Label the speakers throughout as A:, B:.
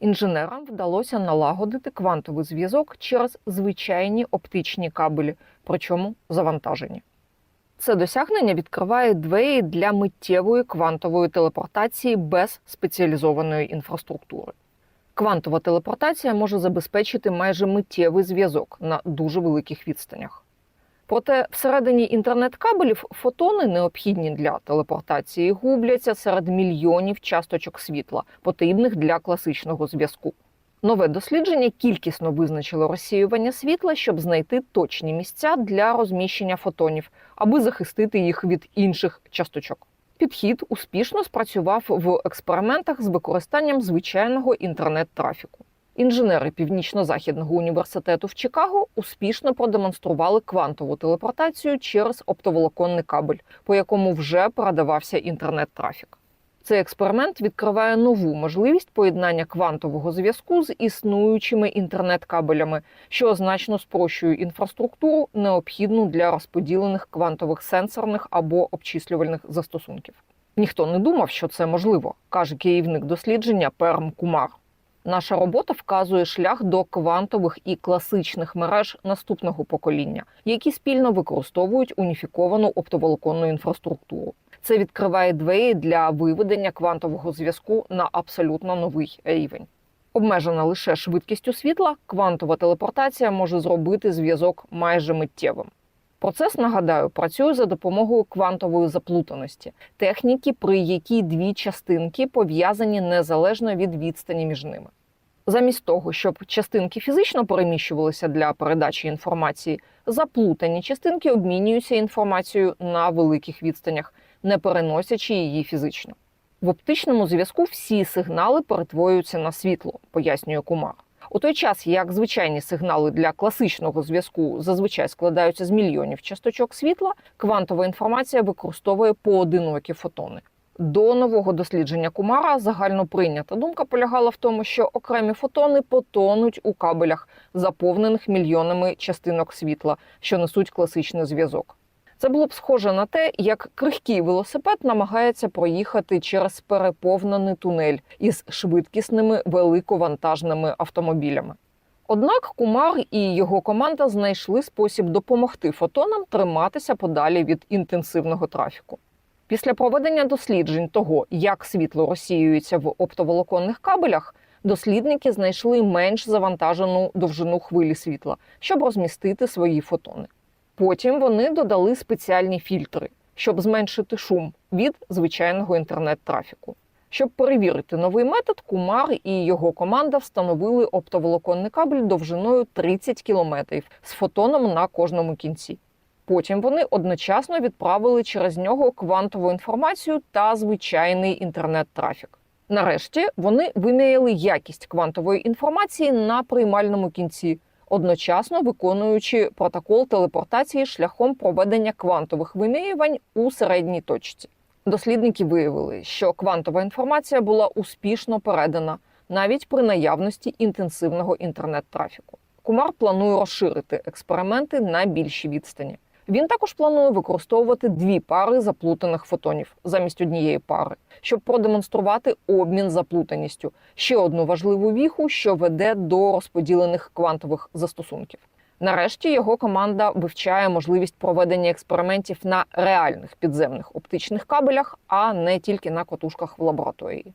A: Інженерам вдалося налагодити квантовий зв'язок через звичайні оптичні кабелі, причому завантажені. Це досягнення відкриває двері для миттєвої квантової телепортації без спеціалізованої інфраструктури. Квантова телепортація може забезпечити майже миттєвий зв'язок на дуже великих відстанях. Проте всередині інтернет-кабелів фотони, необхідні для телепортації, губляться серед мільйонів часточок світла, потрібних для класичного зв'язку. Нове дослідження кількісно визначило розсіювання світла, щоб знайти точні місця для розміщення фотонів, аби захистити їх від інших часточок. Підхід успішно спрацював в експериментах з використанням звичайного інтернет-трафіку. Інженери Північно-Західного університету в Чикаго успішно продемонстрували квантову телепортацію через оптоволоконний кабель, по якому вже передавався інтернет-трафік. Цей експеримент відкриває нову можливість поєднання квантового зв'язку з існуючими інтернет-кабелями, що значно спрощує інфраструктуру, необхідну для розподілених квантових сенсорних або обчислювальних застосунків. Ніхто не думав, що це можливо, каже керівник дослідження Перм Кумар. Наша робота вказує шлях до квантових і класичних мереж наступного покоління, які спільно використовують уніфіковану оптоволоконну інфраструктуру. Це відкриває двері для виведення квантового зв'язку на абсолютно новий рівень. Обмежена лише швидкістю світла, квантова телепортація може зробити зв'язок майже миттєвим. Процес, нагадаю, працює за допомогою квантової заплутаності, техніки, при якій дві частинки пов'язані незалежно від відстані між ними. Замість того, щоб частинки фізично переміщувалися для передачі інформації, заплутані частинки обмінюються інформацією на великих відстанях, не переносячи її фізично. В оптичному зв'язку всі сигнали перетворюються на світло, пояснює Кумар. У той час, як звичайні сигнали для класичного зв'язку зазвичай складаються з мільйонів часточок світла, квантова інформація використовує поодинокі фотони. До нового дослідження Кумара загально прийнята думка полягала в тому, що окремі фотони потонуть у кабелях, заповнених мільйонами частинок світла, що несуть класичний зв'язок. Це було б схоже на те, як крихкий велосипед намагається проїхати через переповнений тунель із швидкісними великовантажними автомобілями. Однак Кумар і його команда знайшли спосіб допомогти фотонам триматися подалі від інтенсивного трафіку. Після проведення досліджень того, як світло розсіюється в оптоволоконних кабелях, дослідники знайшли менш завантажену довжину хвилі світла, щоб розмістити свої фотони. Потім вони додали спеціальні фільтри, щоб зменшити шум від звичайного інтернет-трафіку. Щоб перевірити новий метод, Кумар і його команда встановили оптоволоконний кабель довжиною 30 кілометрів з фотоном на кожному кінці. Потім вони одночасно відправили через нього квантову інформацію та звичайний інтернет-трафік. Нарешті вони виміряли якість квантової інформації на приймальному кінці, одночасно виконуючи протокол телепортації шляхом проведення квантових вимірювань у середній точці. Дослідники виявили, що квантова інформація була успішно передана навіть при наявності інтенсивного інтернет-трафіку. Кумар планує розширити експерименти на більші відстані. Він також планує використовувати дві пари заплутаних фотонів замість однієї пари, щоб продемонструвати обмін заплутаністю ще одну важливу віху, що веде до розподілених квантових застосунків. Нарешті його команда вивчає можливість проведення експериментів на реальних підземних оптичних кабелях, а не тільки на котушках в лабораторії.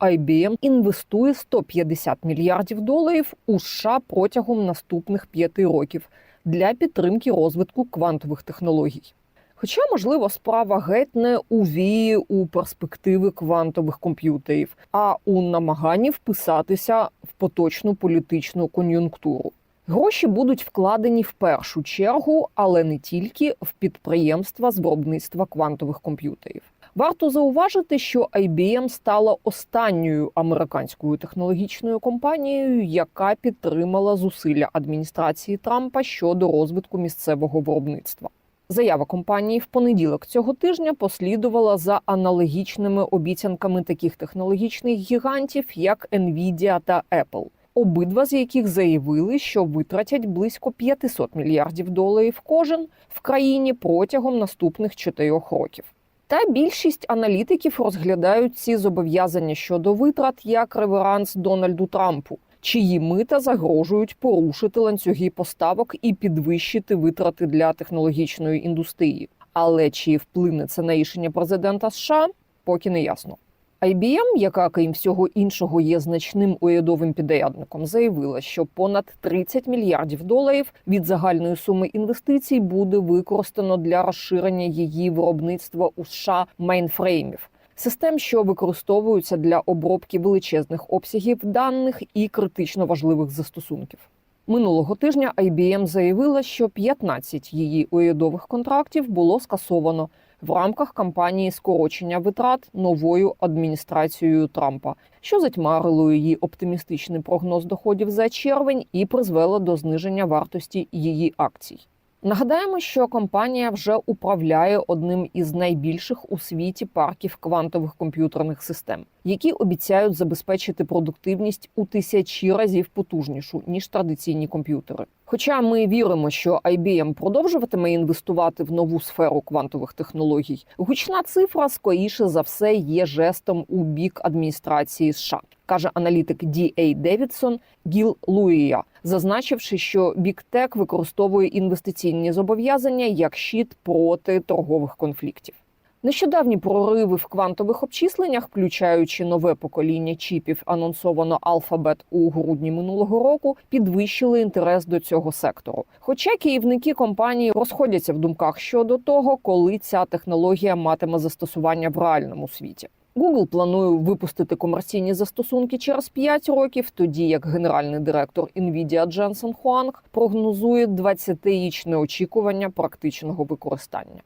A: IBM інвестує 150 мільярдів доларів у США протягом наступних п'яти років для підтримки розвитку квантових технологій. Хоча, можливо, справа геть не у вії у перспективи квантових комп'ютерів, а у намаганні вписатися в поточну політичну кон'юнктуру. Гроші будуть вкладені в першу чергу, але не тільки в підприємства з виробництва квантових комп'ютерів. Варто зауважити, що IBM стала останньою американською технологічною компанією, яка підтримала зусилля адміністрації Трампа щодо розвитку місцевого виробництва. Заява компанії в понеділок цього тижня послідувала за аналогічними обіцянками таких технологічних гігантів, як Nvidia та Apple. Обидва з яких заявили, що витратять близько 500 мільярдів доларів кожен в країні протягом наступних чотирьох років. Та більшість аналітиків розглядають ці зобов'язання щодо витрат як реверанс Дональду Трампу, чиї мита загрожують порушити ланцюги поставок і підвищити витрати для технологічної індустрії. Але чи вплине це на рішення президента США, поки не ясно. IBM, яка крім всього іншого є значним урядовим підрядником, заявила, що понад 30 мільярдів доларів від загальної суми інвестицій буде використано для розширення її виробництва у США мейнфреймів. Систем, що використовуються для обробки величезних обсягів даних і критично важливих застосунків. Минулого тижня IBM заявила, що 15 її урядових контрактів було скасовано в рамках кампанії скорочення витрат новою адміністрацією Трампа, що затьмарило її оптимістичний прогноз доходів за червень і призвело до зниження вартості її акцій. Нагадаємо, що компанія вже управляє одним із найбільших у світі парків квантових комп'ютерних систем, які обіцяють забезпечити продуктивність у тисячі разів потужнішу ніж традиційні комп'ютери. Хоча ми віримо, що IBM продовжуватиме інвестувати в нову сферу квантових технологій, гучна цифра скоріше за все є жестом у бік адміністрації США, каже аналітик D.A. Девідсон Гіл Луїя, зазначивши, що Tech використовує інвестиційні зобов'язання як щит проти торгових конфліктів. Нещодавні прориви в квантових обчисленнях, включаючи нове покоління чіпів, анонсовано Alphabet у грудні минулого року, підвищили інтерес до цього сектору. Хоча керівники компанії розходяться в думках щодо того, коли ця технологія матиме застосування в реальному світі. Google планує випустити комерційні застосунки через 5 років, тоді як генеральний директор Nvidia Дженсен Хуанг прогнозує 20-річне очікування практичного використання.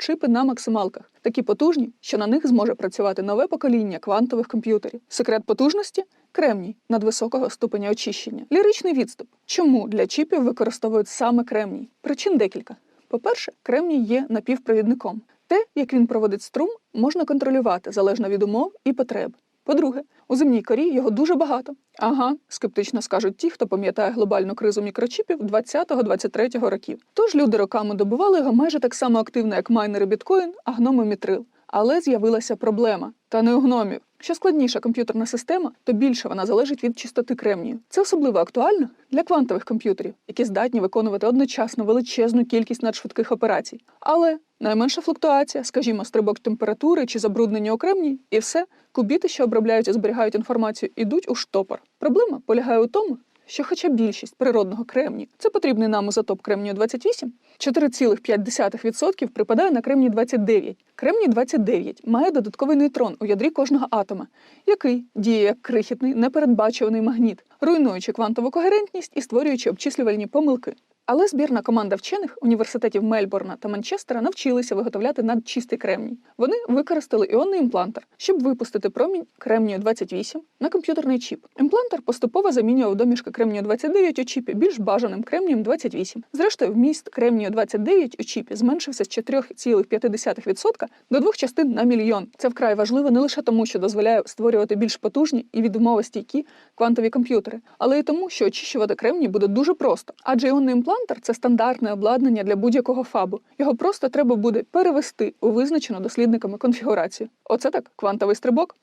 B: Чипи на максималках такі потужні, що на них зможе працювати нове покоління квантових комп'ютерів. Секрет потужності кремній надвисокого ступеня очищення. Ліричний відступ. Чому для чіпів використовують саме кремній? Причин декілька. По-перше, кремній є напівпровідником. Те, як він проводить струм, можна контролювати залежно від умов і потреб. По-друге, у земній корі його дуже багато. Ага, скептично скажуть ті, хто пам'ятає глобальну кризу мікрочіпів 20-23 років. Тож люди роками добували його майже так само активно, як майнери біткоін, а гноми мітрил. Але з'явилася проблема, та не у гномів. Що складніша комп'ютерна система, то більше вона залежить від чистоти кремнію. Це особливо актуально для квантових комп'ютерів, які здатні виконувати одночасно величезну кількість надшвидких операцій. Але найменша флуктуація, скажімо, стрибок температури чи забруднення у кремній, і все, кубіти, що обробляють і зберігають інформацію, ідуть у штопор. Проблема полягає у тому, що хоча більшість природного кремнію це потрібний нам ізотоп кремнію 28, 4,5% припадає на кремній 29. Кремній 29 має додатковий нейтрон у ядрі кожного атома, який діє як крихітний непередбачуваний магніт, руйнуючи квантову когерентність і створюючи обчислювальні помилки. Але збірна команда вчених університетів Мельбурна та Манчестера навчилися виготовляти надчистий кремній. Вони використали іонний імплантер, щоб випустити промінь кремнію 28 на комп'ютерний чіп. Імплантер поступово замінював домішки кремнію 29 у чіпі більш бажаним кремнієм 28. Зрештою, вміст кремнію 29 у чіпі зменшився з 4,5% до двох частин на мільйон. Це вкрай важливо не лише тому, що дозволяє створювати більш потужні і відмовостійкі квантові комп'ютери, але й тому, що очищувати кремній буде дуже просто, адже іонний імплантер це стандартне обладнання для будь-якого фабу. Його просто треба буде перевести у визначену дослідниками конфігурацію. Оце так квантовий стрибок.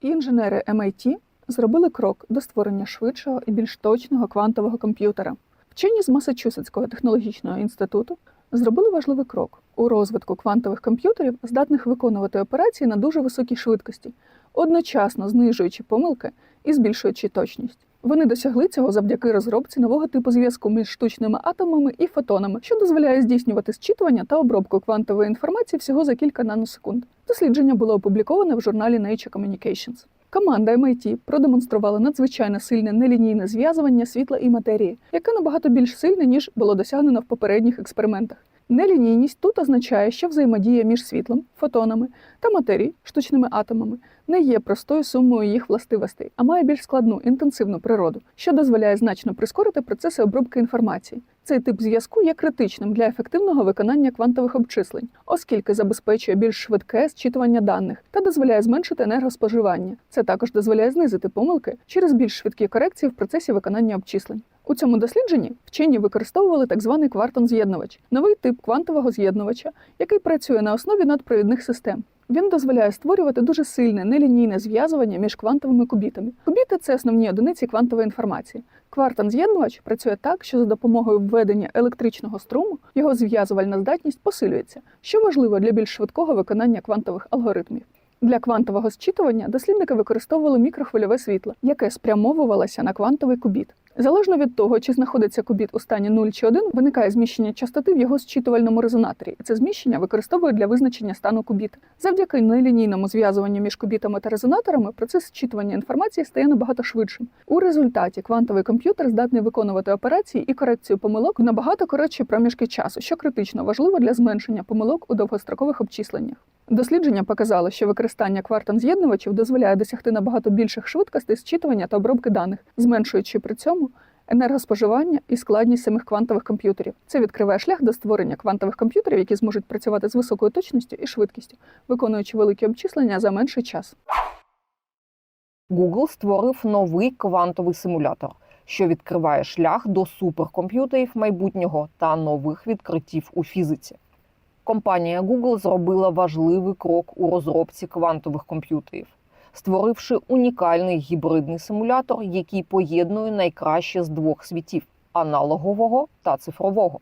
B: Інженери MIT зробили крок до створення швидшого і більш точного квантового комп'ютера. Вчені з Масачусетського технологічного інституту зробили важливий крок у розвитку квантових комп'ютерів, здатних виконувати операції на дуже високій швидкості, одночасно знижуючи помилки і збільшуючи точність. Вони досягли цього завдяки розробці нового типу зв'язку між штучними атомами і фотонами, що дозволяє здійснювати зчитування та обробку квантової інформації всього за кілька наносекунд. Дослідження було опубліковане в журналі Nature Communications. Команда MIT продемонструвала надзвичайно сильне нелінійне зв'язування світла і матерії, яке набагато більш сильне, ніж було досягнено в попередніх експериментах. Нелінійність тут означає, що взаємодія між світлом, фотонами та матерією, штучними атомами, не є простою сумою їх властивостей, а має більш складну інтенсивну природу, що дозволяє значно прискорити процеси обробки інформації. Цей тип зв'язку є критичним для ефективного виконання квантових обчислень, оскільки забезпечує більш швидке зчитування даних та дозволяє зменшити енергоспоживання. Це також дозволяє знизити помилки через більш швидкі корекції в процесі виконання обчислень. У цьому дослідженні вчені використовували так званий квартон-з'єднувач, новий тип квантового з'єднувача, який працює на основі надпровідних систем. Він дозволяє створювати дуже сильне нелінійне зв'язування між квантовими кубітами. Кубіти це основні одиниці квантової інформації. Квартон-з'єднувач працює так, що за допомогою введення електричного струму його зв'язувальна здатність посилюється, що важливо для більш швидкого виконання квантових алгоритмів. Для квантового зчитування дослідники використовували мікрохвильове світло, яке спрямовувалося на квантовий кубіт. Залежно від того, чи знаходиться кубіт у стані 0 чи 1, виникає зміщення частоти в його зчитувальному резонаторі. І це зміщення використовують для визначення стану кубіта. Завдяки нелінійному зв'язуванню між кубітами та резонаторами процес зчитування інформації стає набагато швидшим. У результаті квантовий комп'ютер здатний виконувати операції і корекцію помилок в набагато коротші проміжки часу, що критично важливо для зменшення помилок у довгострокових обчисленнях. Дослідження показало, що використання квартон-з'єднувачів дозволяє досягти набагато більших швидкостей зчитування та обробки даних, зменшуючи при цьому енергоспоживання і складність самих квантових комп'ютерів. Це відкриває шлях до створення квантових комп'ютерів, які зможуть працювати з високою точністю і швидкістю, виконуючи великі обчислення за менший час.
A: Google створив новий квантовий симулятор, що відкриває шлях до суперкомп'ютерів майбутнього та нових відкриттів у фізиці. Компанія Google зробила важливий крок у розробці квантових комп'ютерів, створивши унікальний гібридний симулятор, який поєднує найкраще з двох світів аналогового та цифрового.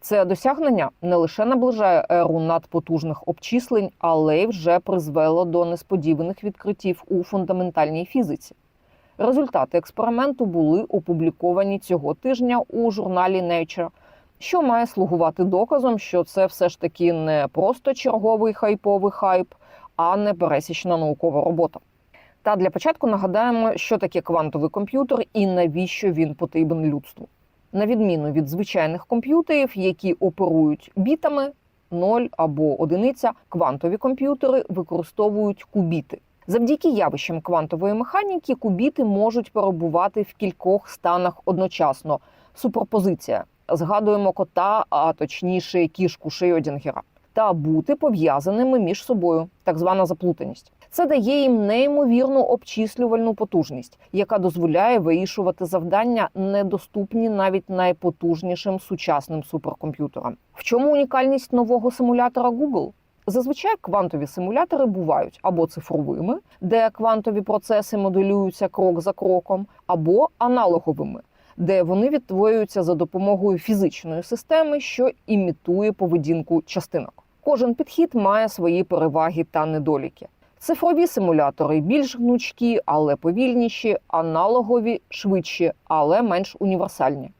A: Це досягнення не лише наближає еру надпотужних обчислень, але й вже призвело до несподіваних відкриттів у фундаментальній фізиці. Результати експерименту були опубліковані цього тижня у журналі Nature, що має слугувати доказом, що це все ж таки не просто черговий хайповий хайп, а не пересічна наукова робота. Та для початку нагадаємо, що таке квантовий комп'ютер і навіщо він потрібен людству. На відміну від звичайних комп'ютерів, які оперують бітами 0 або одиниця, квантові комп'ютери використовують кубіти. Завдяки явищам квантової механіки кубіти можуть перебувати в кількох станах одночасно. Суперпозиція. Згадуємо кота, а точніше кішку Шрёдінгера. Та бути пов'язаними між собою, так звана заплутаність. Це дає їм неймовірну обчислювальну потужність, яка дозволяє вирішувати завдання, недоступні навіть найпотужнішим сучасним суперкомп'ютерам. В чому унікальність нового симулятора Google? Зазвичай квантові симулятори бувають або цифровими, де квантові процеси моделюються крок за кроком, або аналоговими, де вони відтворюються за допомогою фізичної системи, що імітує поведінку частинок. Кожен підхід має свої переваги та недоліки. Цифрові симулятори більш гнучкі, але повільніші, аналогові швидші, але менш універсальні.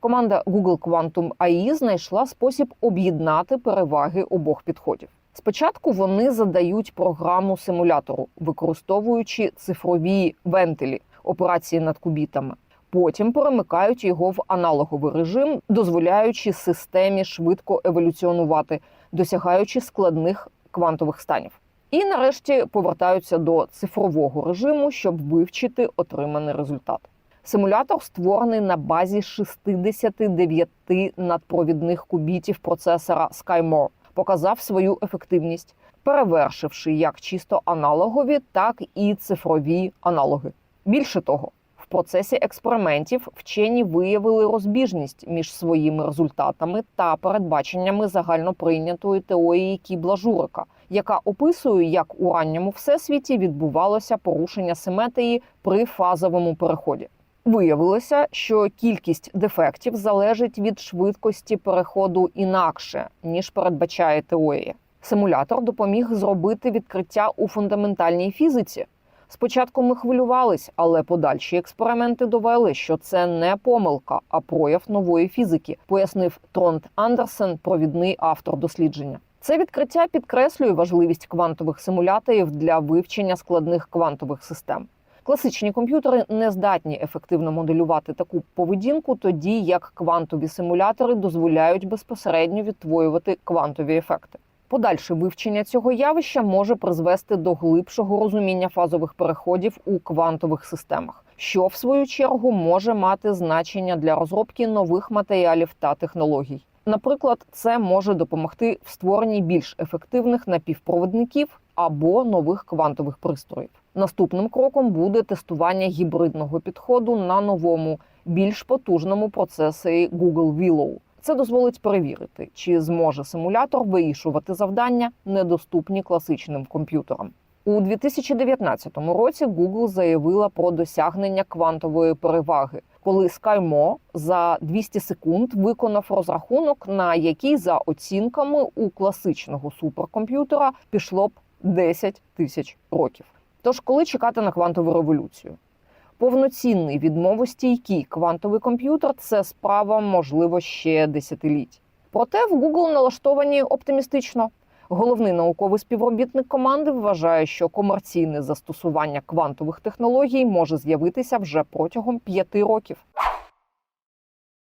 A: Команда Google Quantum AI знайшла спосіб об'єднати переваги обох підходів. Спочатку вони задають програму симулятору, використовуючи цифрові вентилі операції над кубітами. Потім перемикають його в аналоговий режим, дозволяючи системі швидко еволюціонувати, досягаючи складних квантових станів. І нарешті повертаються до цифрового режиму, щоб вивчити отриманий результат. Симулятор створений на базі 69 надпровідних кубітів процесора SkyMore, показав свою ефективність, перевершивши як чисто аналогові, так і цифрові аналоги. Більше того, процесі експериментів вчені виявили розбіжність між своїми результатами та передбаченнями загальноприйнятої теорії Кібла Журика, яка описує, як у ранньому всесвіті відбувалося порушення симетрії при фазовому переході. Виявилося, що кількість дефектів залежить від швидкості переходу інакше ніж передбачає теорія. Симулятор допоміг зробити відкриття у фундаментальній фізиці. Спочатку ми хвилювались, але подальші експерименти довели, що це не помилка, а прояв нової фізики, пояснив Тронт Андерсен, провідний автор дослідження. Це відкриття підкреслює важливість квантових симуляторів для вивчення складних квантових систем. Класичні комп'ютери не здатні ефективно моделювати таку поведінку, тоді як квантові симулятори дозволяють безпосередньо відтворювати квантові ефекти. Подальше вивчення цього явища може призвести до глибшого розуміння фазових переходів у квантових системах, що в свою чергу може мати значення для розробки нових матеріалів та технологій. Наприклад, це може допомогти в створенні більш ефективних напівпровідників або нових квантових пристроїв. Наступним кроком буде тестування гібридного підходу на новому більш потужному процесорі Google Willow. Це дозволить перевірити, чи зможе симулятор вирішувати завдання, недоступні класичним комп'ютерам. У 2019 році Google заявила про досягнення квантової переваги, коли SkyMo за 200 секунд виконав розрахунок, на який за оцінками у класичного суперкомп'ютера пішло б 10 тисяч років. Тож, коли чекати на квантову революцію? Повноцінний відмовостійкий квантовий комп'ютер це справа, можливо, ще десятиліть. Проте в Google налаштовані оптимістично. Головний науковий співробітник команди вважає, що комерційне застосування квантових технологій може з'явитися вже протягом п'яти років.